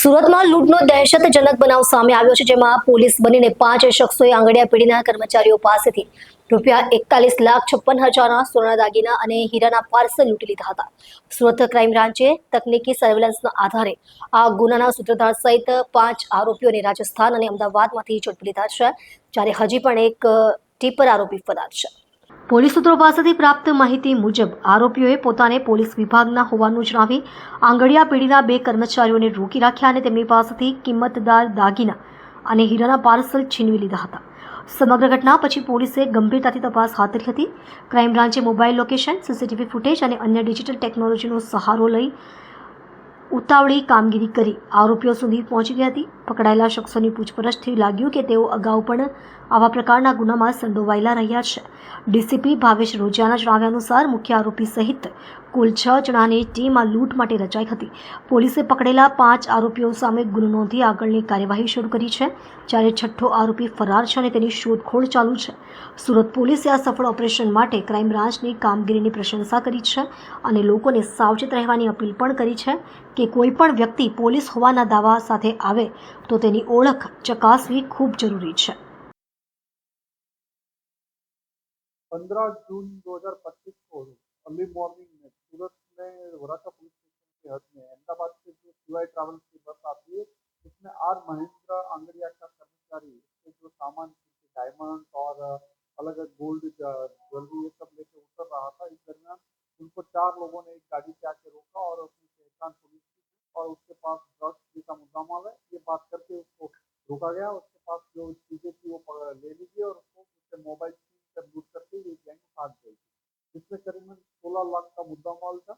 સુરતમાં લૂંટનો દહેશતજનક બનાવ સામે આવ્યો છે, જેમાં પોલીસ બનીને પાંચ શખ્સોએ આંગડિયા પેઢીના કર્મચારીઓ પાસેથી રૂપિયા એકતાલીસ લાખ છપ્પન હજારના સોના દાગીના અને હીરાના પાર્સલ લૂંટી લીધા હતા. સુરત ક્રાઇમ બ્રાન્ચે તકનીકી સર્વેલન્સના આધારે આ ગુનાના સૂત્રધાર સહિત પાંચ આરોપીઓને રાજસ્થાન અને અમદાવાદમાંથી ઝડપી લીધા છે, જ્યારે હજી પણ એક ટીપર આરોપી ફરાર છે. પોલીસ સૂત્રો પાસેથી પ્રાપ્ત માહિતી મુજબ આરોપીઓએ પોતાને પોલીસ વિભાગના હોવાનું જણાવી આંગળિયા પેઢીના બે કર્મચારીઓને રોકી રાખ્યા અને તેમની પાસેથી કિંમતદાર દાગીના અને હીરાના પાર્સલ છીનવી લીધા હતા. સમગ્ર ઘટના પછી પોલીસે ગંભીરતાથી તપાસ હાથ ધરી હતી. ક્રાઇમ બ્રાન્ચે મોબાઈલ લોકેશન, સીસીટીવી ફૂટેજ અને અન્ય ડિજિટલ ટેકનોલોજીનો સહારો લઈ ઉતાવળી કામગીરી કરી. આરોપીઓ સુધી પહોંચી ગઈ હતી. પકડાયેલા શખ્સોની પૂછપરછથી લાગ્યું કે તેઓ અગાઉ પણ આવા પ્રકારના ગુનામાં સંડોવાયેલા રહ્યા છે. ડીસીપી ભાવેશ રોજાના જણાવ્યા અનુસાર મુખ્ય આરોપી સહિત કુલ છ જણાની ટીમ આ લૂંટ માટે રચાઈ હતી. પોલીસે પકડેલા પાંચ આરોપીઓ સામે ગુનો નોંધી આગળની કાર્યવાહી શરૂ કરી છે, જ્યારે છઠ્ઠો આરોપી ફરાર છે અને તેની શોધખોળ ચાલુ છે. સુરત પોલીસે આ સફળ ઓપરેશન માટે ક્રાઇમ બ્રાન્ચની કામગીરીની પ્રશંસા કરી છે અને લોકોને સાવચેત રહેવાની અપીલ પણ કરી છે કે કોઈ પણ વ્યક્તિ પોલીસ હોવાના દાવા સાથે આવે તો તેની ઓળખ ચકાસવી ખૂબ જરૂરી છે पंद्रह जून 2025 को अर्ली मॉर्निंग में सूरत में वराका पुलिस स्टेशन के हद में अहमदाबाद से जो सीवाई ट्रैवल की बस आती है उसमें आर महेंद्र आंगड़िया का कर्मचारी उसके जो सामान डायमंड और अलग अलग गोल्ड ज्वेलरी ये सब लेके उतर रहा था इस दरमियान उनको चार लोगों ने एक गाड़ी से आके रोका और बात करके उसको रोका गया, उसके पास जो चीज़ें थी वो पकड़- ले लीजिए और उसको उससे मोबाइल कर लूट करके ये गैंग भाग गई थी। इसमें करीबन सोलह लाख का मुद्दा माल था।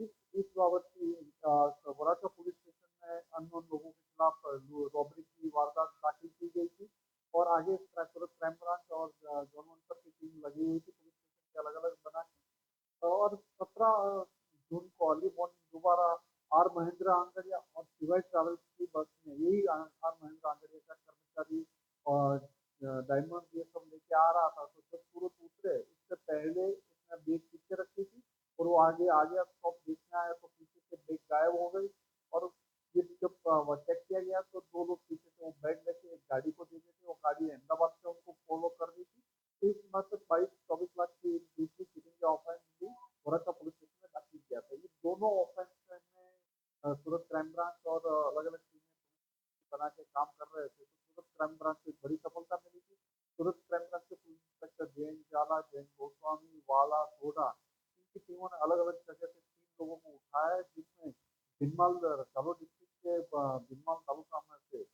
इस इस बाबत की वराका पुलिस स्टेशन में अननोन लोगों के खिलाफ रॉबरी की वारदात दाखिल की गई थी और आगे क्राइम ब्रांच और जोन वन पर की टीम लगी हुई थी। पुलिस स्टेशन के अलग अलग बना के। और सत्रह जून को अर्ली मॉर्निंग दोबारा आर महेंद्र आंगड़िया और शिवाई ट्रैवल्स की बस में यही आर महेंद्र आंगड़िया का कर्मचारी और डायमंड ये सब लेके आ रहा था। तो जब सूरत उतरे। उससे पहले उसने बैग पीछे रखी थी और वो आगे आ गया स्टॉप देखने आया तो पीछे से बैग गायब हो गई और ये जब चेक किया गया तो दो लोग पीछे से वो बैग लेके एक गाड़ी को दे देते वो गाड़ी अहमदाबाद से उनको फॉलो कर दी थी। तो इस मतलब बाईस, चौबीस लाख की एक दूसरी चीटिंग का ऑफेंस भी वरका पुलिस स्टेशन में दाखिल किया था ये दोनों ऑफेंस में अ, सूरत क्राइम ब्रांच और अलग अलग टीमें बना के काम कर रहे थे तो सूरत क्राइम ब्रांच को बड़ी सफलता मिली थी। सूरत क्राइम ब्रांच के पुलिस इंस्पेक्टर जैन जाला जैन गोस्वामी वाला सोडा इनकी टीमों ने अलग अलग जगह से तीन लोगों को उठाया है, जिसमें भिनमाल जालोर डिस्ट्रिक्ट के भिनमाल तालुका में से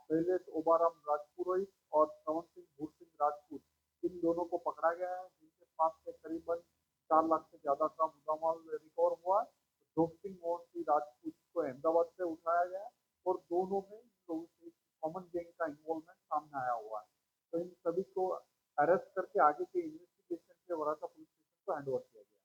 शैलेश ओबाराम राजपुरोहित और श्रवण सिंह भूर सिंह राजपूत इन दोनों को पकड़ा गया है जिनके पास से करीबन चार लाख से ज़्यादा का मुद्दामाल रिकवर हुआ। है जोग सिंह मोहन सिंह राजपूत को अहमदाबाद से उठाया गया और दोनों में कॉमन गैंग का इन्वॉल्वमेंट सामने आया हुआ है। तो इन सभी को अरेस्ट करके आगे के इन्वेस्टिगेशन के वरासा पुलिस स्टेशन को हैंड ओवर किया